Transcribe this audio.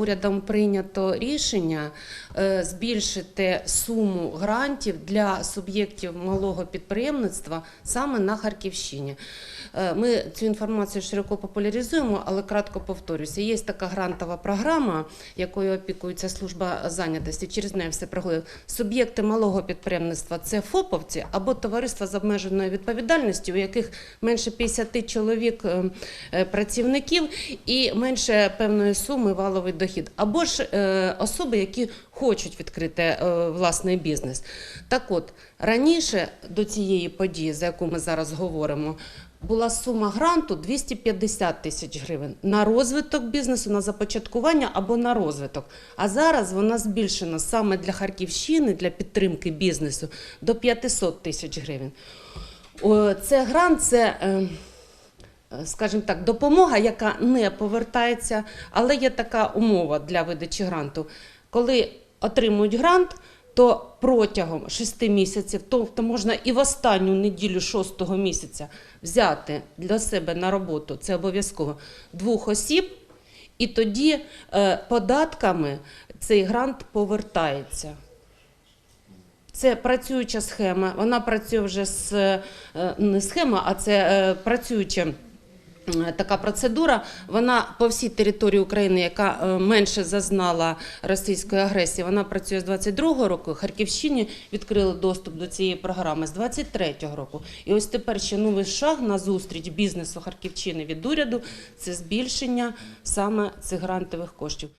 урядом прийнято рішення е, збільшити суму грантів для суб'єктів малого підприємництва саме на Харківщині. Е, Ми цю інформацію широко популяризуємо, але кратко повторюся. Є така грантова програма, якою опікується служба зайнятості. Через неї все проходить. Суб'єкти малого підприємництва це ФОПовці або товариства з обмеженою відповідальністю, у яких менше 50 чоловік е, е, працівників і менше певної суми валовий дохід, або ж е, особи, які хочуть відкрити е, власний бізнес. Так от раніше до цієї події, за яку ми зараз говоримо. Була сума гранту 250 тисяч гривень на розвиток бізнесу, на започаткування або на розвиток. А зараз вона збільшена саме для Харківщини, для підтримки бізнесу до 500 тисяч гривень. Це грант, це, е, скажімо так, допомога, яка не повертається, але є така умова для видачі гранту. Коли отримують грант, то протягом 6 місяців, тобто можна і в останню неділю 6 місяця взяти для себе на роботу, це обов'язково, двох осіб, і тоді е, податками цей грант повертається. Це працююча схема. Вона працює вже з е, не схема, а це е, працююча. Така процедура, вона по всій території України, яка е, менше зазнала російської агресії, вона працює з 22-го року. Харківщині відкрили доступ до цієї програми з 23-го року. І ось тепер ще новий шаг на зустріч бізнесу Харківщини від уряду це збільшення саме цих грантових коштів.